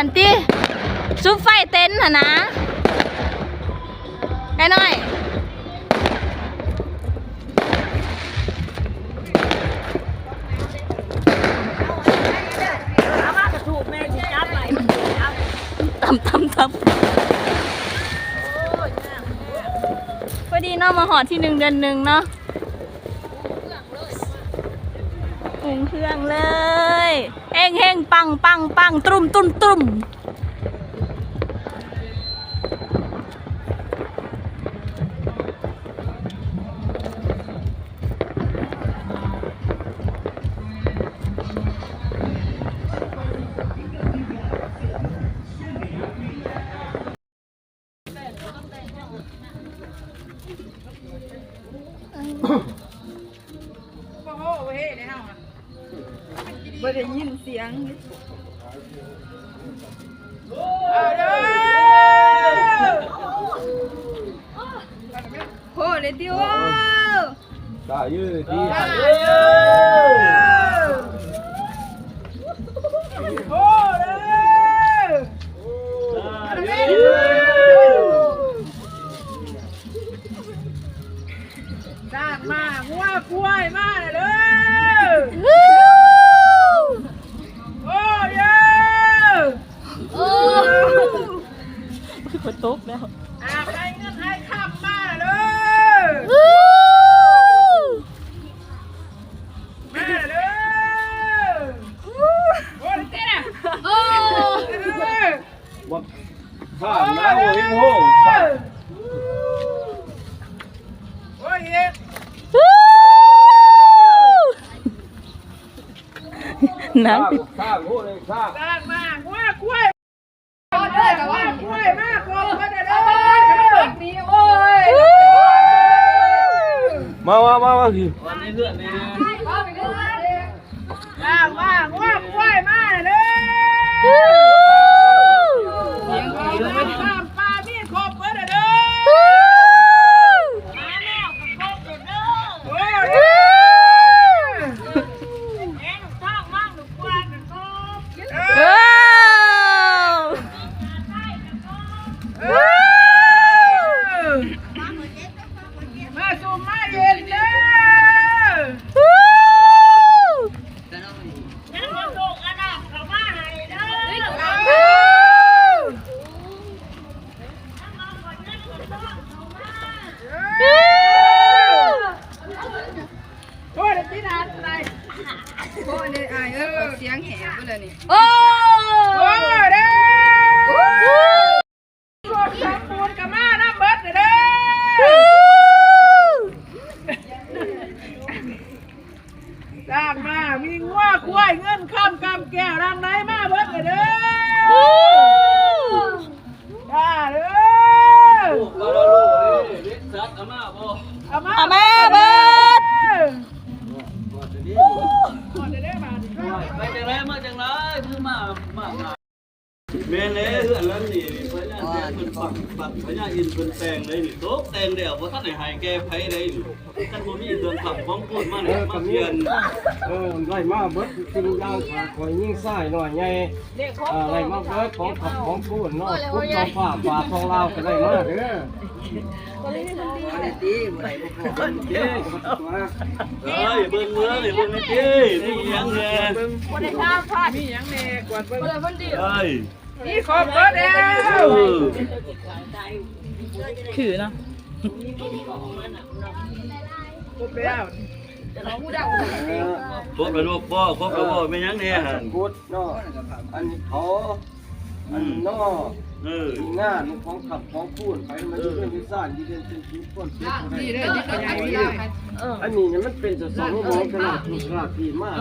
ซุปไฟนั่นติซุปไฟเต็นท์ะนะไอ้น้อยตำตำตำพอดีเนาะมาหอดที่หนึ่งเดือนหนึ่งเนาะ ปังปังปังตุ้มตุ้มตุ้ม ยิ น้ำข้ามปิดข้ามโหเลยข้ามสร้างมากล้วยมาเลยหัวกล้วยมากกว่ามาเด้อเด้อมีโอ้ยมามามามาสิสร้างมาหัวกล้วยมาเลยวู้เสียงดีเลยปลาปลามีครบเบิดเด้อ วู้ โอ้ย วู้ แองสร้างมากหนูกวนหนูครบเอ ว้า อ วว้าว มาสู่มาเย็นเด้อ วู้ ยังมาส่งอันดับเข้ามาให้เด้อ วู้วู้ โอ้ยพี่นันอะไร โอ้เนี่ยอายเออเสียงแหบไปเลยนี่ โอ้ โอ้ยเด้อรวมสมบูรณ์กับมาน้ำเบิดเด้อสร้างมามีงัวควายเงินข้ามกำแก้วรังไหนมาเบิดเด้อได้เด้อ มาแล้วลูกนี่เด็กสัตว์อามาบ่ เอามา เอามาเบิด ก่อนจะได้มาดิไปจังเลยมาจังเลยคือมามามา แม่เลยเพื่อนแล้วนี่พญาแดงเป็นฝักฝักพญาอินเป็นแตงเลยนี่โต๊ะแตงเดียวเพราท่านไหนหายแก้ไผเลยนี่ท่านบ่มีเครื่องขับของพูดมาเนี่ยมาเพียนเออไล่มาเบิดสิ่งอย่างขาคอยยิ่งใส่หน่อยไงเออไล่มาเบิดของขับของพูดเนาะพุทธองฟ้าป่าทองลาวก็ได้มาเด้อดีบ่ได้บ่พอเจ๊ก็มาตัวเฮ้ยเบิ่งเบิ่งนี่เบิ่งนี่ตินี่ยังแน่วันนี้ข้ามพลาดมีอย่างแน่กวาดเบิ่งเฮ้ยนี่ค รบเบิดแล้วเออคือเนาะครบแล้วครบแล้วลูกบ่ครบแล้วบ่แม่ยังแน่หั่นพุทธเนาะอันนี้เขาอันเนาะเอองานของขับของพูดไปมันจะเป็นวิสานที่เป็นเป็นชิ้นคนเป็นอะไรดีเลยที่เขาใช้ที่ได้อันนี้เนี่ยมันเป็นจะสองโมงขนาดถูกขนาดที่มาก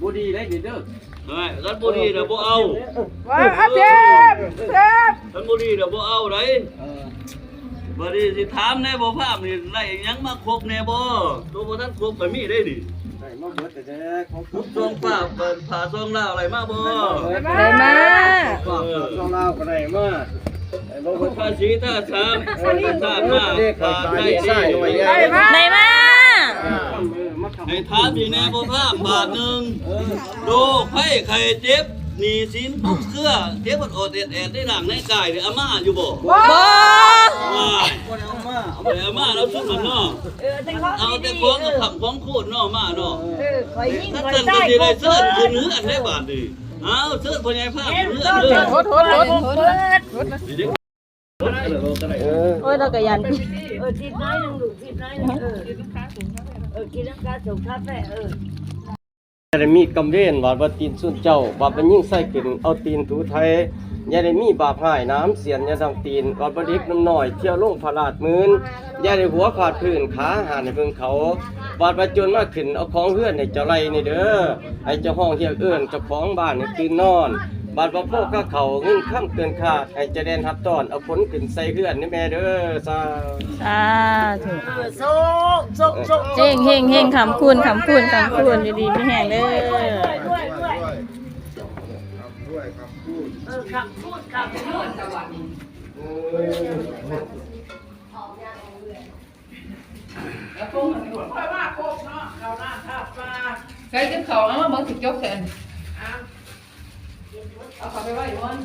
บุดีได้ดีเด้อ เฮ้ยกันบ่ดีเด้อบ่เอาว้าอาเทพเทพกันบ่ดีเด้อบ่เอาไดเออบ่ดีสิถามแน่บ่ภาพนี่ได้หยังมาครบแน่บ่ตัวบ่ทันครบก็มีได้ดิได้มาเบิดแต่เด้อของทุกซองฟ้าเปิดผ่าซองลาวอะไรมาบ่ได้มาฝากทองลาวก็ได้มาไอ้บ่เบิดภาษีท่าทางท่ามาทางได้ดีได้มาได้มา ให้ถามอีกแน่บ่ภาพบาทหนึงโรคไข้ไข้เจ็บหนีสินปุ๊บเครือเทียบมันอดเอ็ดแอดได้หลังในกายเดี๋ยวอาม่าอยู่บ่บ่ว้ายเอามาเอาไปอาม่าแล้วชุดมันเนาะเอาแต่ของกับขับของโคตรเนาะมาเนาะถ้าเกินก็สิได้เสิร์ชคือเนื้ออันได้บาทดิเอาเสิร์ชพ่อใหญ่ภาพเนื้อเนื้อโทษโทษโทษโทษเออโอ้ยเราก็ยันเออจิบน้อยหนึ่งลูกจิบน้อยหนึ่งเออ เออกินน้ำกาสงคาเฟ่เอออยาได้มีกำเวนว่าบ่ตีนสุนเจ้าว่าเป็นยิ่งใส่ขึ้นเอาตีนถูไทยอย่าได้มีบาปหายน้ำเสียนอย่าทางตีนว่าบ่เด็กน้ำหน้อยเที่ยวลงพลาดมืนอย่าได้หัวขาดพื้นขาหาในเพิ่งเขาบาดประจนมาขึ้นเอาของเฮือนให้เจ้าไรนี่เด้อให้เจ้าห้องเฮียเอิ้นเจ้าของบ้านให้ตื่นนอน บาดบ่พอก็เขาเงินค่ำเกินคาดให้เจะแดนรับตอนเอาผลขึ้นใส่เฮือนนี่แม่เด้อสาสาธุเออส่งส่งส่งเฮงเฮงเฮงคำคุณคำคุณคำคุณดีๆไม่แห้งเด้อด้วยด้วยเออขับพูดขับพูดค่อยมาโคกเนาะเราหน้าท่าปลาใครกินข้าวเอามาเบิ่งสิจกแทน เอาเข้าไปไว้บน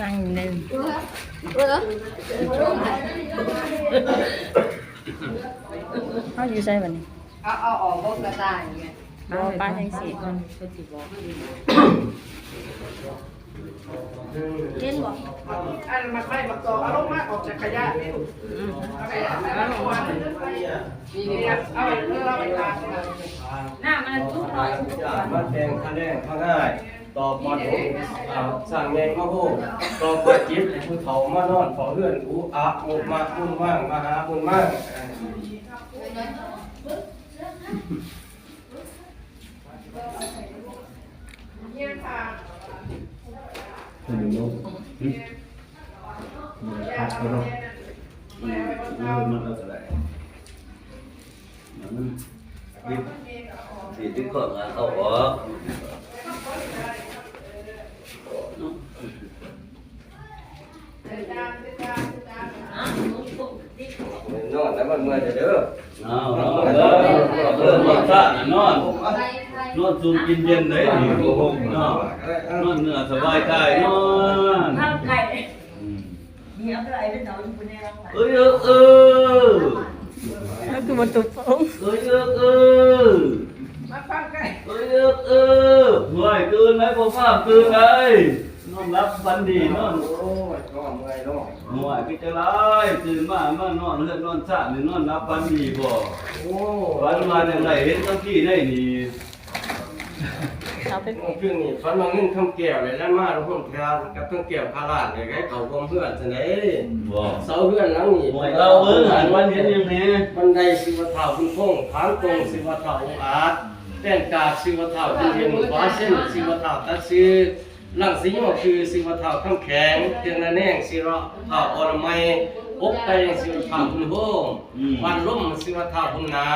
นั่งอยู่หนึ่งเขาอยู่ใส่บัดนี้เอาเอาออกบ่กระต่ายไงเอาป้าทั้งสี่คน อันมันไม่มาต่ออาลงมาออกจากขยะนี่เอาขยะเอาลงมานี่เอาไปเพื่อเอาไปทานหน้ามันทุกหน่อยมาแดงคะแนนข้าง่ายต่อบมาถงอ่าสั่งแมงมาโหต่อบมาจิบผู้เฒ่ามานอนขอเฮือนอูอะมุมามุนว่างมาหามุนมากมันอะ ไรมันสิที่ก่อนเอาออกนอนแล้วมันเมื่อยเด้อเอา นอนเด้อเริ่มนอนซะนอนนอนซูมกินเย็นเลยนี่โอ้โหนอนนอนเนื้อสบายใจนอนข้าวไก่มีอะไรเป็นหนอนอยู่ในรังเอ้ยเออเออก็คือมันตุกฟงเอ้ยเออเออมาฟังกันเอ้ยเออเออห่วยตื่นไหมพ่อฟ้าตื่นเลยนอนรับฟันดีนอนโอ้ยนอนเมื่อยนอนห่วยพี่จะไรตื่นมามานอนเลือดนอนชาหรือนอนรับฟันดีบ่โอ้วันมาอย่างไรเห็นตั้งที่ได้นี่ เอาไปคือนี่ฟันมาเงินคำแก้วเลยแล้วมาทุกคนพากับเครื่องแก้วพาลาดเลยให้เขาความเพื่อนจังได๋บ่เสาเพื่อนหลังนี้ห่วยเราเบิ่งหันวันเห็นยังไงบันไดสิวเท่าคุณพงผางตรงสิวเท่าองอาจแป้นกาดสิวเท่าคุณเห็นฟ้าเส้นสิวเท่าตัดซื้อหลังสีก็คือสิวเท่าคำแข็งเตียงระแนงสิระเท่าอรมัยอบไปสิวเท่าคุณโฮงวันล่มสิวเท่าคุณนา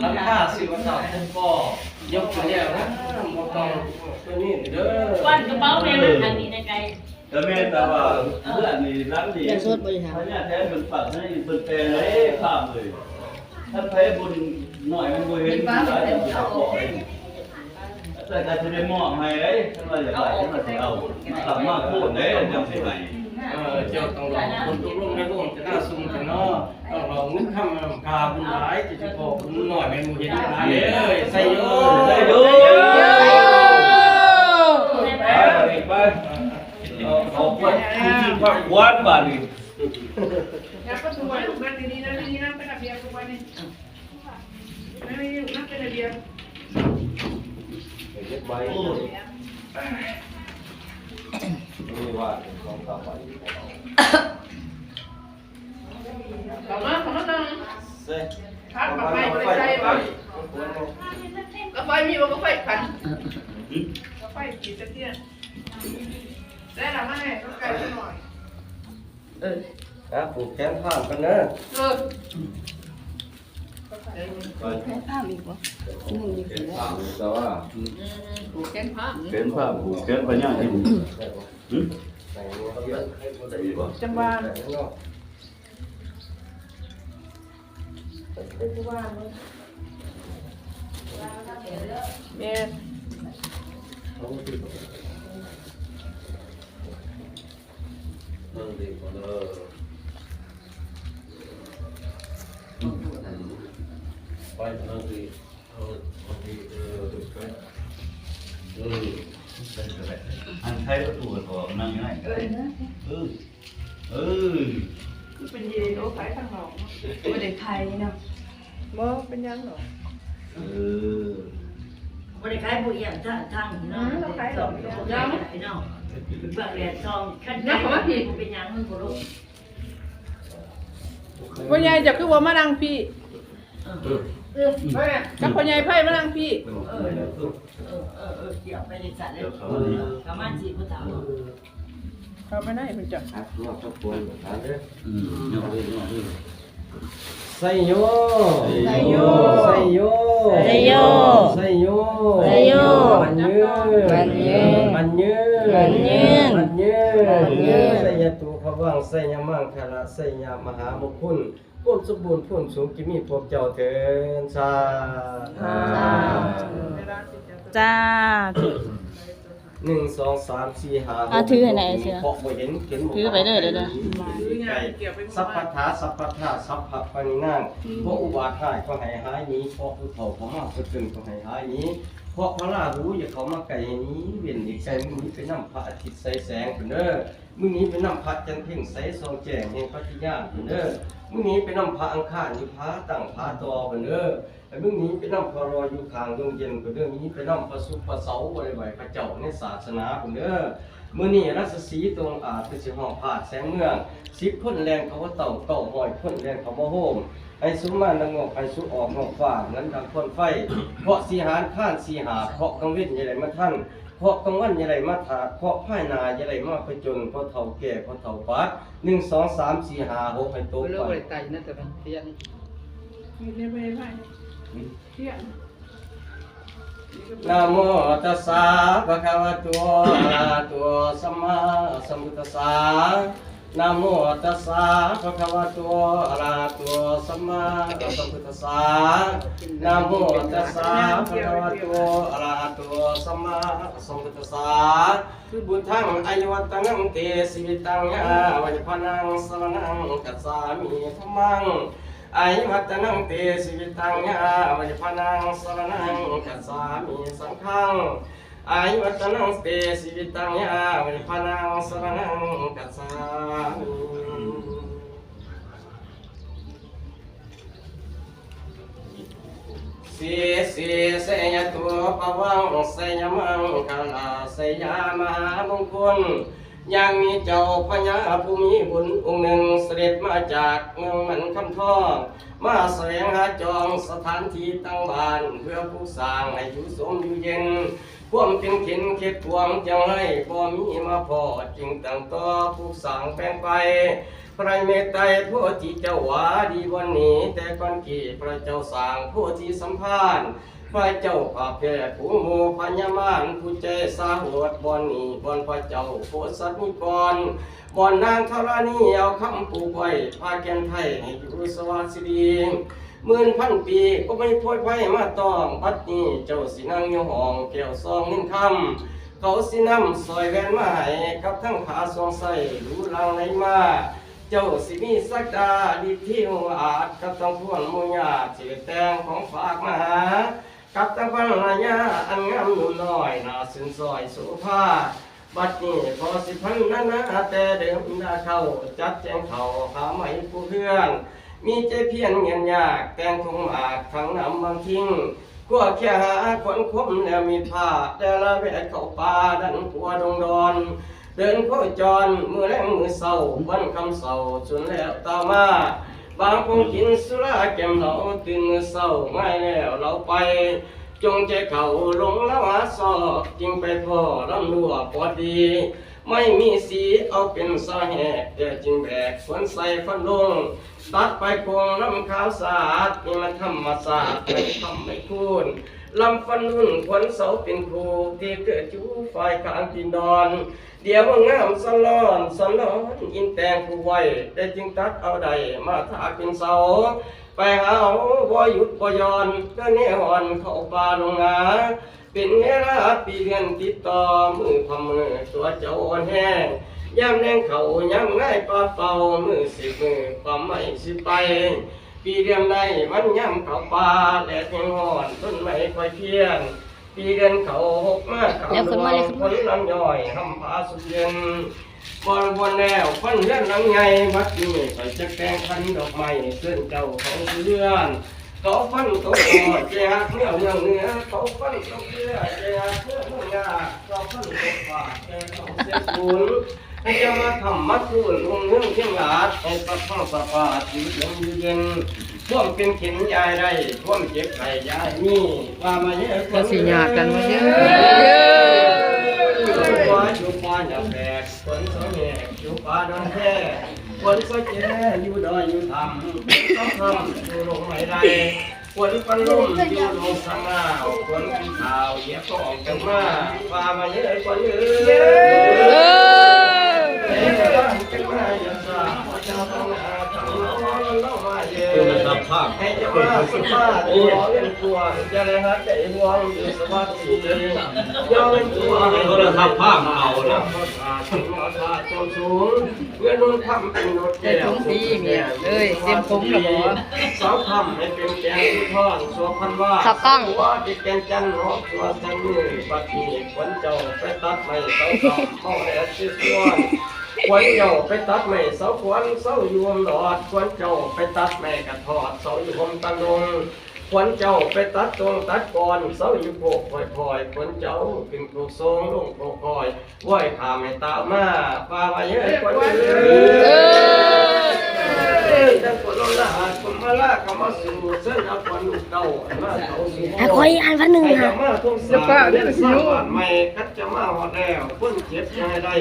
หลังคาสิวเท่าคุณก่อยกตัวแล้วนะบ่ต้อง ตัวนี้เด้อวันกระเป๋าแม่มันทางนี้ในไกลแต่แม่แต่ว่าเพื่อนนี่รักดีอย่าสดบริหารพญาแท้เป็นปักให้เป็นแปลงเลยข้ามเลยถ้าใครบุญหน่อยมันบ่เห็นได้จะขอแต่ก็จะได้มอบให้เลยถ้าว่าอยากได้ก็สิเอามามาโคตรเด้จังสิให้เออเจ้าต้องรอคนตกลงในวงจะน่าซุ่มกันเนาะต้องรอเงินคำนำคาบุญหลายจะจะพอบุญหน่อยเป็นมูเห็นหลายเอ้ยใส่โยได้ดูไป ไปเอาเอาไปที่พักวัดบ้านนี่อย่าประตูไว้ลูกนั่งดีๆนะดีๆนะเป็นระเบียบทุกวันนี่ไม่ไม่นั่งเป็นระเบียบเก็บไว้นี่ว่าของต่อไปต่อมาต่อมานั่งเซ่พัดกับไฟบริใจบ้างกาไฟมีบ่กาไฟขันกาไฟกี่ตะเกียง ได้ละมาให้ก็ไกลไปหน่อย เออครับผูกแขนข้ากันเนอะเออแต่ว่าผูกนผ้าเขียนภาพผูกเขียนพญาที่ใส่หัวเยอะให้หมดได้บ่จังหวะใส่ข้างนอกแม่นั่งดีกว่าเด้อไปนั่งดีเอาเอาเออไปเอออันใช้ก็ถูกกว่านั่งง่ายเออเออคือเป็นยีโอขายข้างนอกเนาะบ่ ด้ไทยเนาะบ่เป็นยังหรอกเออบริการผู้อย่างทางทางเนาะยัง เนาะเบื้องแรกซองขั้นเป็นยังมันบ่รู้พ่อใหญ่จะคือว่ามานั่งพี่เออแม่กับพ่อใหญ่ไพ่มานั่งพี่เออเออเออเออเกี่ยวไปในสัตว์เลยประมาณสี่ผู้สาวเขาไม่ได้เพิ่นจับอะนอกจากควรหาเด้ออืม เอาเลยเอาเลยไซโยไซโยไซโยไซโยไซโยไซโยมันยืนมันยืนมันยืนมันยืนมันยืนมันยืนไสยตุภวังไสยมังคละไสยมหามงคลพ้นสมบูรณ์พ้นสูงกิมีพวกเจ้าเถินสาธุจ้า หนึ่งสองสามสี่ห้าหกอะถือให้ไหนเชียวพอกบ่เห็นเห็นบ่ถือไปเด้อเดี๋ยวเด้อสัพพทาสัพพทาสัพพะปณินางพวกอุบาทหายก็ให้หายหนี้พวกผู้เฒ่าเขามาเพิ่นก็ให้หายหนี้พวกพระราหูอย่าเขามาไกลนี้เวียนอีกไกลมึงนี้ไปนำพระอาทิตย์ใสแสงเพิ่นเด้อ มึงนี้ไปนำพระจันเพ่งใสทรงแจ้งแห่งปฏิญาณเพิ่นเด้อมึงนี้ไปนำพระอังคารอยู่พระตั้งพระตอเพิ่นเด้อไอ้มึงนี้ไปนำพระรออยู่ขางดวงเย็นเพิ่นเด้อมึงนี้ไปนำพระสุขพระเสาบ่ได้ไหวพระเจ้าในศาสนาเพิ่นเด้อมื่อนี้รัศสีตรงอาจเป็นสิห้องผาดแสงเมืองสิบคนแรงเขาว่าเต่าเก่าหอยคนแรงเขามาโฮมไอ้สุมานังงอกไอ้สุออกนอกฟ้านั้นดังคนไฟเพราะสีหารข้านสีหาเพราะกังเว้นยังไงมาท่าน เพราะกังวันยังไงมาถาเพราะพ่ายนายังไงมาไปจนเพราะเฒ่าแก่เพราะเฒ่าปัดหนึ่งสองสามสี่ห้าหกให้โตเลิกไปบ่ได้ตายนั่นแต่มันเพียนนี่เนี่ยไม่ได้เพียนนะโมตัสสะภะคะวะโตอะระหะโตสัมมาสัมพุทธัสสะ นะโมตัสสะภะคะวะโตอะระหะโตสัมมาสัมพุทธัสสะนะโมตัสสะภะคะวะโตอะระหะโตสัมมาสัมพุทธัสสะคือบุญทังอายุวัตังเตสิวิตังยาวัจพนังสรนังกัสสามิธัมมังอายุวัตนังเตสิวิตังยาวัจพนังสรนังกัสสามิสังฆัง อายุวัตนังเตสิวิตังยาวัจพนังสรนังกัสสามิสีสีเสยตัวปวังเสยมังกาลาเสยามามงคล ยังมีเจ้าพญาภูมิบุญองค์หนึ่งเสด็จมาจากเมืองมันคำทองมาแสวงหาจองสถานที่ตั้งบ้าน เพื่อผู้สร้างให้อยู่สมอยู่เย็นพ่วมเป็นเข็นเข็ดพวงจังให้บ่มีมาพอจึงตั้งต่อผู้สร้างแปลงไปพระเมตไตผู้ที่เจ้าวาดีวันนี้ แต่ก่อนกี่พระเจ้าสร้างผู้ที่สัมภาษณ์ พระเจ้าข้าแผ่ผู้โมพญามานผู้ใจสาหดบอนนี้บอนพระเจ้าโพสัตนิกรบอนนางธรณีเอาคำปลูกไว้พาแกนไทยให้อยู่สวัสดีหมื่นพันปีก็ไม่พ้นไฟมาต้องปัดนี้เจ้าสินั่งอยู่ห้องแก้วซองนิ่งคำเขาสินำซอยแวนมาให้กับทั้งขาสองใส่รู้ลังไหลมาเจ้าสิมีสักดาดีที่หัวอาจกับต้องพวนมุญาเจือแตงของฝากมาหา กับตั้งพันระยะอันงามหนุ่มน้อยนาสินซอยสุภาบัดนี้พอสิพันนานาแต่เดิมนาเข้าจัดแจงเขาหาไหมผู้เพื่อน มีใจเพียรเงียนยากแต่งคงอาจทั้งน้ำบางทิ้งกัวแค่หาคนคมแล้วมีผ้าแต่ละแวะเข้าป่าดันหัวดงดอน เดินโคจรมือแรงมือเศร้าวันคำเศร้าจนแล้วตามา บางคงกินสุราแก้มเราตื่นเศร้าไม่แล้วเราไป จงใจเขาลงแล้วาสอบจึงไปพ่อลำรัวพอดี ไม่มีสีเอาเป็นสาเหตุแต่จึงแบกฝนใส่ฟันลง ตัดไปคงน้ำขาวสะอาดนี่มันธรรมศาสตร์ไม่ทำไม่คูณลำฟันรุ่นขวัญเสาเป็นครูที่เกิดจูฝ่ายกลางดินอน เดี๋ยวว่างามสลอนสลอนอินแตงผู้ไว้ได้จึงตัดเอาใดมาถาเป็นเสาไปหาเอาบ่หยุดบ่ยอนก็แน่หอนเข้าป่าลงนาเป็นเวลาปีเดือนติดต่อมือพมือตัวเจ้าอ่อนแห้งยามแรงเขายามง่ายปลาเป่ามือสิมือความไม่สิไป ปีเดือนใดมันย่ำเขาป่าและแทงหอนต้นไม้ค่อยเพียน ปีเดือนเขาหกมาเขาแล้วขึ้นมาเลยขึ้นคมานลำย่อยทำผาสุดเย็นบอนบนแล้วคนเลื่อนหลังไงวัดนี้ไปจะแกงพันดอกไม้เส้นเจ้าของเลื่อนเขาฟันเขาคอเจ้าเนื้อเนื้อเนื้อเขาฟันเขาเลือเจ้าเนื้อเนื้อยาเขาฟันเขาฝาดเจ้าเขาเสียบุญให้เจะมาทำมัดรุ่นลงเรื่องเที่ยงหลาดเอาปะข้าวปะปาดอยู่ลมเย็น ท่วมเป็นเข็นยายได้ท่วมเจ็บไข่ยายนี่ว่ามาเยอะก็สิยาดกันมาเด้อว่าอยู่ป่าอย่าแบกคนสองแง่อยู่ป่าดอนแท้คนก็แก่อยู่ดอยอยู่ทำต้องทำอยู่ลงไม่ได้คนปันลุ่มอยู่ลงสังอาคนขี้ขาวเหยียบก็ออกจากมาป่ามาเยอะคนเยอะ ภาพให้จะมาสุภาพตัวเล่นตัวจะอะได้ฮักใจห่วงอยู่สวัสดีย่อเล่นตัวให้โทรศัพท์ภาพเอาแล้วสูงเพื่อนนุ่นทำเป็นรถแก้วสีเอ้ยเตรียมผมกับบ่สาวทำให้เป็นแกงทอดสัวพันว่าขับกล้องว่าที่แกงจันทร์เนาะตัวจันมือปัดนี้ขวัญเจ้าไปตัดไม้เสาทำเมาแดดสิส่ว นขวัญเจ้าไปตัดไม้เสาขวัญเสายวมหลอดขวัญเจ้าไปตัดไม้กระทอดเสายวมตะลงขวัญเจ้าไปตัดตรงตัดก่อนเสาอยู่โปกคอยคอยขวัญเจ้าเป็นถูกทรงลงโปกคอยไหวขามให้ตามมาปลามาเยอะขวัญเอ้ยเอ้ยแต่คนเราละหาคนมาละ ก็มาสู่เส้นเอาขวัญลูกเก่ามาเขาสู่อะขออีกอันพันหนึ่งให้ค่ะจะมาทุ่งสาเล่นสาบ้านใหม่คัดจะมาหอดแล้วคนเจ็บยังได้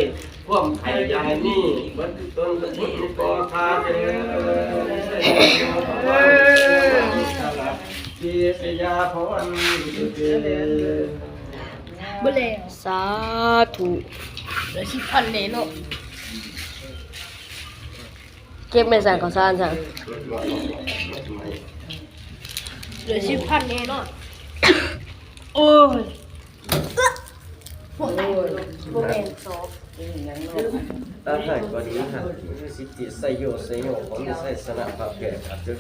พวกใครใหญ่นี่บัดต้นตะพุ่นก็คาเด้อดีสยาพรเดบุเลสาธุเหลือสิบพันเนโนเก็บไม่สั่งข้าวสารสั่งเหลือสิบพันเนโนโอ้ยโอ้ยโมเมนต์ซอฟตาหายกว่านี้ค่ะสิติไสโยไสโยผมใส่สนะพระแก่อัดเจอ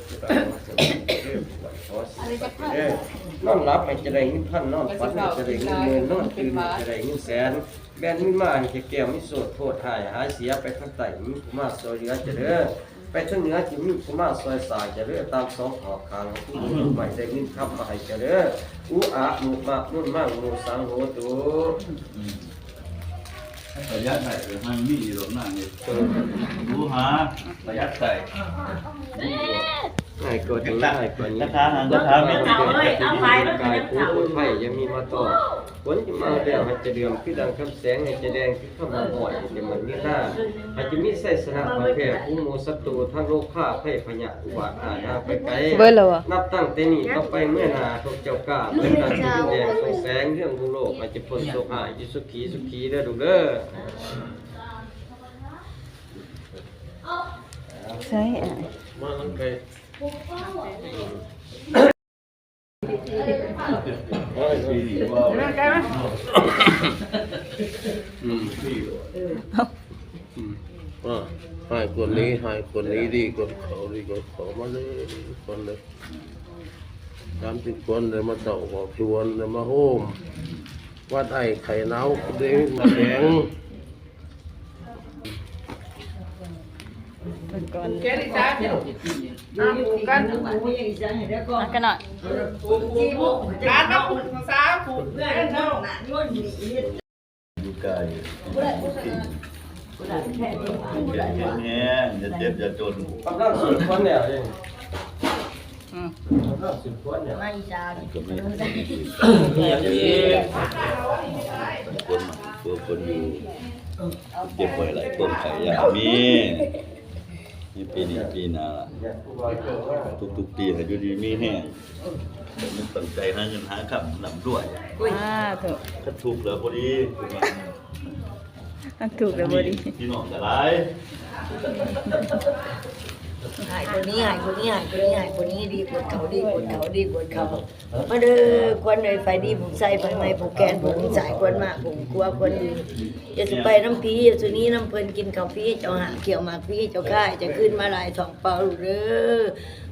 อนอนรับให้จะได้เงินพันนอนฝันให้จะได้เงินหมื่นนอนตื่นให้จะได้เงินแสน แบนมีมาให้แก้วมีโสดโทษหายหายเสียไปข้างใต้มีผู้มาซอยเหลือจะเด้อไปทางเหนือจะมีผู้มาซอยสายจะเด้อตามสองขอบคางผู้อยู่มใหม่ได้เงินคำมาให้จะเด้ออุอาหมุมะนุ่นมั่งมุสังโหตุระยะไหนมันมีอยู่ตรงนั้นนี่ยรู้หาระยะใส่ ง่ายกว่านี้ง่ายกว่านี้กระทาหางกระทาไม่กายผู้คนไผ่ยังมีมาต่อผลจะมาแล้วให้จะเดือมคือดังคำแสงให้จะแดงคือข้ามาบ่อยจะเหมือนนี้หน้าอาจจะมีไส้สนะประเภทผู้โมศัตรูทั้งโลกข้าไผ่พญาอุบาทอาณาไปไกลเบิ่แล้วอะนับตั้งแต่นี้ต่อไปเมื่อนาทุกเจ้ากล้าเมื่อนาที่แดงส่งแสงเรื่องของโลกอาจจะพ้นโศกหายอยู่สุขีสุขีเด้อดูเด้อ ใช่อะ มาลังไก ปีนี้ว่าอืมอ่าให้คนนี้ให้คนนี้ดีคนเขาดีคนเขามาเลยคนเลยสามสิบคนเลยมาเต่าหอกชวนเลยมาโฮมวัดไอ้ไข่เน่าเด้งมาแดง แกดิจ้าเดี๋ยวอ่าปลูกกันกันหน่อยร้านมาปลูกภาษาปลูกเพื่อนเนาะอยู่ไกลแห้งจะเจ็บจะจนกำลังสุดคนแล้วเองกำลังสุดคนแล้วก็ไม่เจ็บคนตัวคนอยู่เจ็บป่วยหลายคนไข่ยามีนี่ ปีนี้ปีหน้าละทุกๆปีให้อยู่ดีมีแห้งผมมันตั้งใจหาเงินหาคำนำด้วยอ่าเถอะถ้าถูกแล้วพอดีอันถูกแล้วบ่ดีพี่น้องจะหลาย หายคนนี้หายคนนี้หายคนนี้หายคนนี้ดีกว่าเขาดีกว่าเขาดีกว่าเขามาเด้อควันเลยไฟดีผมใส่ไฟไหม้ผมแกนผมสายควันมากผมกลัวควันดีอย่าสุไปน้ำพีอย่าสุนี้น้ำเพลินกินข้าวพีเจ้าหาเกี่ยวหมากพีเจ้าค่ายจะขึ้นมาหลายสองเปล่าลูกเด้อ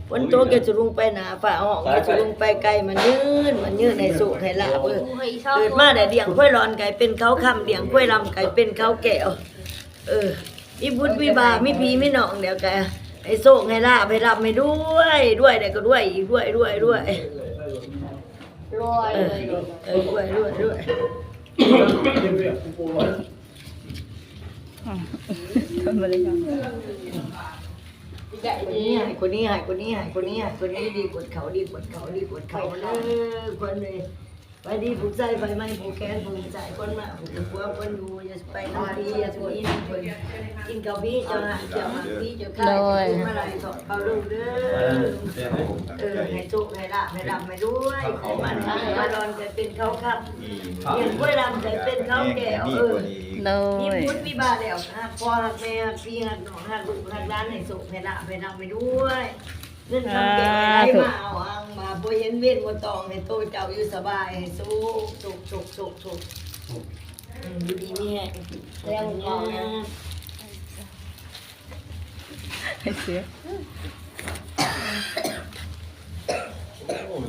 ฝนตกอย่าสุลุงไปหนาฝ่าห้องอย่าสุลุงไปไกลมันยืนมันยืนในสุให้ลาบเออเกิดมาแต่เดียงค่อยร้อนไก่เป็นเขาคำเดียงค่อยลำไก่เป็นเขาแก้วเออมีบุญมีบาปมีพีมีหนองเดี๋ยวแก ให้โศกให้ลาบให้รับให้ด้วย ด้วยแต่ก็ด้วยอีกด้วยด้วยด้วยรวยเอเลอยเออด้วยด้วยด้วยทนบ่ได้ครับคนนี้หายคนนี้หายคนนี้หายคนนี้หายคนนี้ดีกว่าเขาดีกว่าเขาดีกว่าเขาเลยคนเลย ไปดีผูกใจไปไหมผูกแขนผูกใจคนมาผูกหัวคนดูอย่าไปน้ำพีอย่าสุนี้น้ำคนกินข้าวพี่เจ้าหาเจ้าหาพี่เจ้าข้าวมาลายสอดเขาลูกเด้อเออให้สุกให้ละให้ดำให้ด้วยมันทางมาดอนจะเป็นเขาครับเห็นกล้วยดำจะเป็นเขาแก้วเออโดมียพุทธมีบาแล้วหักพ่อหักแม่หักพี่หักน้องหักลูกหักร้านให้สุกให้ละให้ดำให้ด้วย เงินคำแก้วให้มาเอาอังมาบ่เย็นเวียนบ่ตองให้โตเจ้าอยู่สบายให้สุกสุกสุกสุกสุกอืมอยู่ดีนี่แหละเรื่องของเนี่ยให้เสือ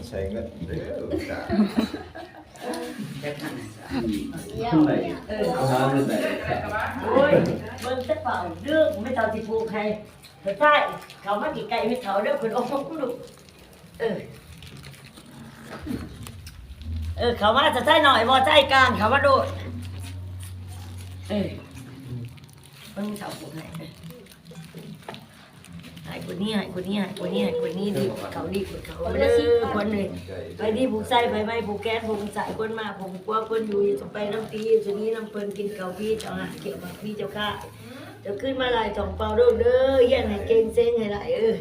ใช้เงินเด้อจ้าเยี่ยข้างมในเอาหาเงินไหนโอ้ยเบิ่งแต่เปล่าเรื่องไม่เท่าที่ผูกให้เฮ้ยใช่เขามากี่ไก่ไม่เท่าเด้อคุณโอ้ลูกเออ เออ เขามาจะใช่หน่อยบ่ใช่กลางเขามาโดดเออเบิ่งเท่าผูกให้หายคนนี้หายคนนี้หายคนนี้หายคนนี้ดีกว่าเขาดีกว่าเขาเด้อคนเลยไปดีผูกใส่ไปไม่ผูกแก๊สผูกใส่คนมาผมกลัวคนอยู่จะไปน้ำตีจะนี้น้ำเพลินกินเขาพี่เจ้าหาเกี่ยวกับพี่เจ้าข้า เดี๋ยวขึ้นมาลายสองเปล่าเด้อเด้อเย็นให้เก่งเซ้งให้ไหลเออ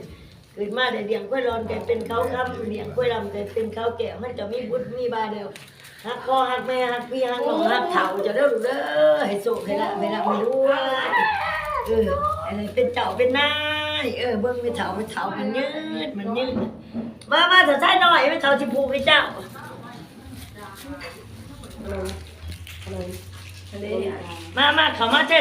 ขึ้นมาแต่เดียงค่อยร้อนแกเป็นเขาครับเดียงค่อยลำแกเป็นเขาแก่มันจะมีบุญมีบาเดียวฮักพ่อฮักแม่ฮักพี่ฮักน้องฮักเฒ่าจะเด้อลูกเด้อให้สุขให้ละให้ละไม่ด้วยเอออะไรเป็นเจ้าเป็นนายเออเบิ่งไม่เฒ่าไม่เฒ่ามันยืดมันยืดมามาเถอะใช้หน่อยไม่เฒ่าที่ผูกให้เจ้ามามาเขามาเจ้